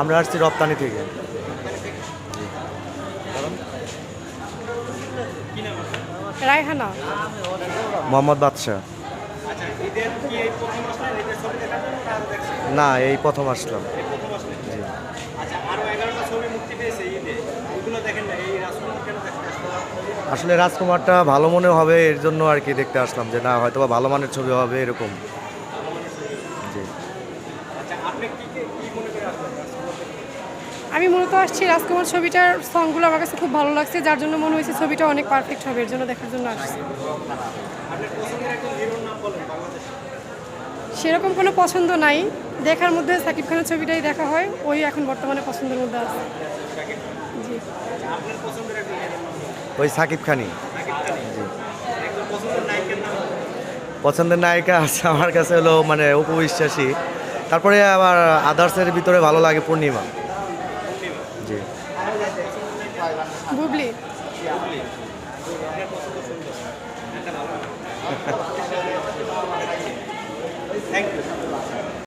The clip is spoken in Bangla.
আমরা আসছি রপ্তানি থেকে। রায়হানা। মোহাম্মদ বাদশাহ। আচ্ছা না আরও দেখছেন? না এই প্রথম আসলাম। আচ্ছা আরও এগারোটা ছবি মুক্তি পেয়েছে ঈদে। ওইগুলো দেখেন না এই রাজকুমার কেন দেখতে আসলেন আসলে রাজকুমারটা ভালো মনে হবে এর জন্য আর কি দেখতে আসলাম যে না হয়তো ভালো মানের ছবি হবে এরকম। জি। আমি মূলত আসছি রাজকুমার ছবিটার সংগুলো আমার কাছে খুব ভালো লাগছে যার জন্য মনে হয়েছে ছবিটা অনেক পারফেক্ট হবে এর জন্য দেখার জন্য আসছি। আপনার পছন্দের একজন হিরোর নাম বলেন বাংলাদেশে। সেরকম কোনো পছন্দ নাই দেখার মধ্যে সাকিব খানের ছবিটাই দেখা হয় ওই এখন বর্তমানে পছন্দের মধ্যে আছে। জি। আচ্ছা আপনার পছন্দের একজন হিরোর নাম বলেন। ওই সাকিব খানি সাকিব পছন্দের নায়কের নাম বলেন। পছন্দের নায়িকা আছে আমার কাছে হলো মানে উপবিশ্বাসী তারপরে আবার আদার্সের ভিতরে ভালো লাগে পূর্ণিমা। জি। বুবলি।